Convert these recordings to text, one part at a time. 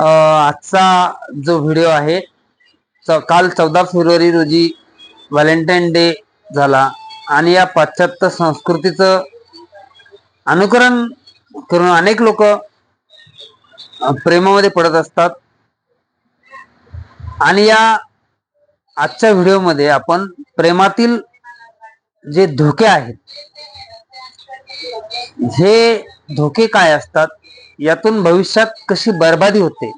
आजचा जो व्हिडिओ आहे काल चौदा फेब्रुवारी रोजी व्हॅलेंटाईन डे झाला आणि या पाश्चात्य संस्कृतीचं अनुकरण करून अनेक लोक प्रेमामध्ये पडत असतात. आणि या आजच्या व्हिडिओमध्ये आपण प्रेमातील जे धोके आहेत हे धोके काय असतात? यातून भविष्यात कशी बरबादी होते?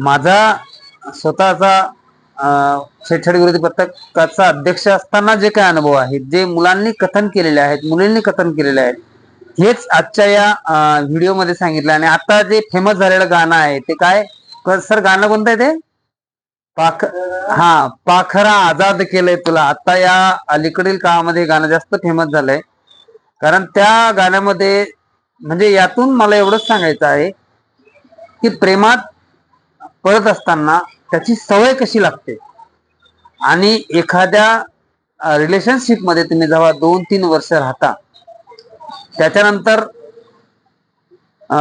माझा स्वतःचा अं, छेडछाड विरोधी पथकाचा अध्यक्ष असताना जे काय अनुभव आहेत जे मुलांनी कथन केलेले आहेत मुलींनी कथन केलेले आहेत हेच आजच्या या व्हिडिओमध्ये सांगितलं. आणि आता जे फेमस झालेलं गाणं आहे ते काय? सर गाणं कोणतं आहे ते? पाख हा पाखरा आजाद केलंय तुला. आता या अलीकडील काळामध्ये गाणं जास्त फेमस झालंय. कारण त्या गाण्यामध्ये म्हणजे यातून मला एवढंच सांगायचं आहे की प्रेमात पडत असताना त्याची सवय कशी लागते? आणि एखाद्या रिलेशनशिपमध्ये तुम्ही जेव्हा दोन तीन वर्ष राहता त्याच्यानंतर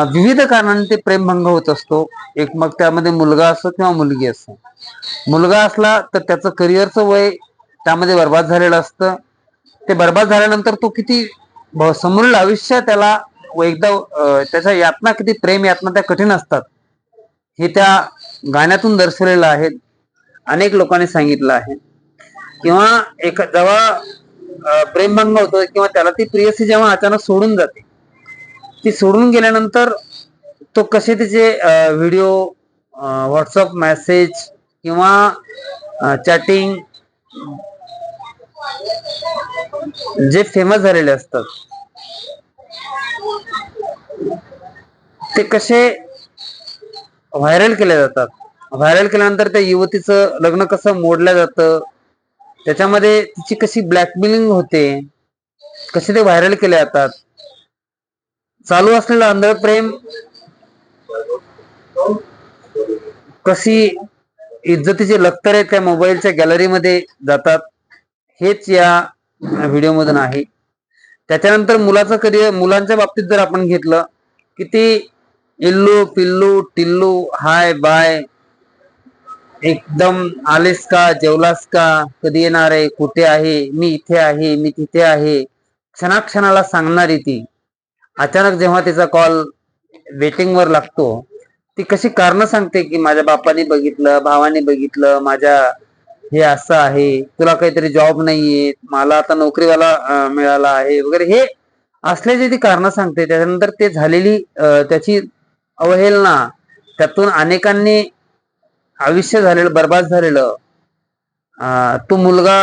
विविध कारणांनी ते प्रेमभंग होत असतो. एक मग त्यामध्ये मुलगा असो किंवा मुलगी असो. मुलगा असला तर त्याचं करिअरचं वय त्यामध्ये बर्बाद झालेलं असतं. ते बर्बाद झाल्यानंतर तो किती समृद्ध समोरील आयुष्य त्याला एकदा अं, त्याच्या यातना किती प्रेम यातना त्या कठीण असतात. हे त्या गाण्यातून दर्शवलेलं आहे. अनेक लोकांनी सांगितलं आहे. किंवा एक जेव्हा प्रेमभंग होतो किंवा त्याला ती प्रियसी जेव्हा अचानक सोडून जाते ती सोडून गेल्यानंतर तो कसे तिचे व्हिडिओ व्हॉट्सअप मेसेज किंवा चॅटिंग जे फेमस झालेले असतात ते कसे व्हायरल केले जातात? व्हायरल केल्यानंतर त्या युवतीचं लग्न कसं मोडलं जातं? त्याच्यामध्ये तिची कशी ब्लॅकमेलिंग होते? कसे ते व्हायरल केले जातात? चालू असलेलं आंधळ प्रेम कशी इज्जतीचे लक्तरे त्या मोबाईलच्या गॅलरीमध्ये जातात? हेच या व्हिडिओ मधून आहे. त्याच्यानंतर मुलाचं करिअर मुलांच्या बाबतीत जर आपण घेतलं की ती इल्लू पिल्लू टिल्लू हाय बाय. एकदम आलेस का जेवलास का कधी येणार आहे कुठे आहे मी इथे आहे मी तिथे आहे. क्षणाक्षणाला सांगणारी ती. अचानक जेव्हा तिचा कॉल वेटिंग वर लागतो ती कशी कारण सांगते की माझ्या बापाने बघितलं भावाने बघितलं माझ्या हे असं आहे तुला काहीतरी जॉब नाहीये मला आता नोकरीवाला मिळाला आहे वगैरे हे असल्याची ती कारण सांगते. त्याच्यानंतर ते झालेली त्याची अवहेलना त्यातून अनेकांनी आयुष्य झालेलं बर्बाद झालेलं. तो मुलगा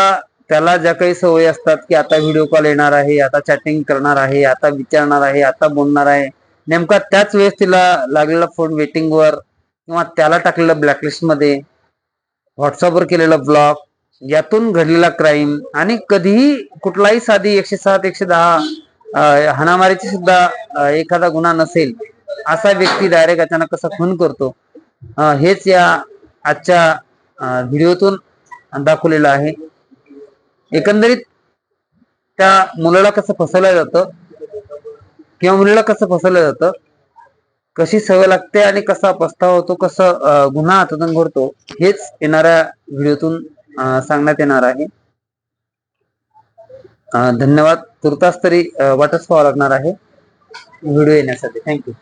त्याला ज्या काही सवयी असतात की आता व्हिडिओ कॉल येणार आहे आता चॅटिंग करणार आहे आता विचारणार आहे आता बोलणार आहे. नेमका त्याच वेळेस तिला लागलेला फोन वेटिंगवर किंवा त्याला टाकलेलं ब्लॅकलिस्टमध्ये व्हॉट्सअपवर केलेला ब्लॉक यातून घडलेला क्राईम आणि कधीही कुठलाही साधी एकशे सात एकशे दहा हाणामारीची सुद्धा एखादा गुन्हा नसेल. असा व्यक्ती डायरेक्ट अचानक कसा खून करतो हेच या आजच्या व्हिडिओतून दाखवलेलं आहे. एकंदरीत त्या मुलाला कसं फसवलं जातं किंवा मुलीला कसं फसवलं जातं कशी सवय लागते आणि कसा पस्ताव होतो कसं गुन्हा हातातून घडतो हेच येणाऱ्या व्हिडिओतून सांगण्यात येणार आहे. धन्यवाद. तुर्तास तरी वाटच पाहावं लागणार आहे. व्हिडिओ येण्यासाठी. थँक्यू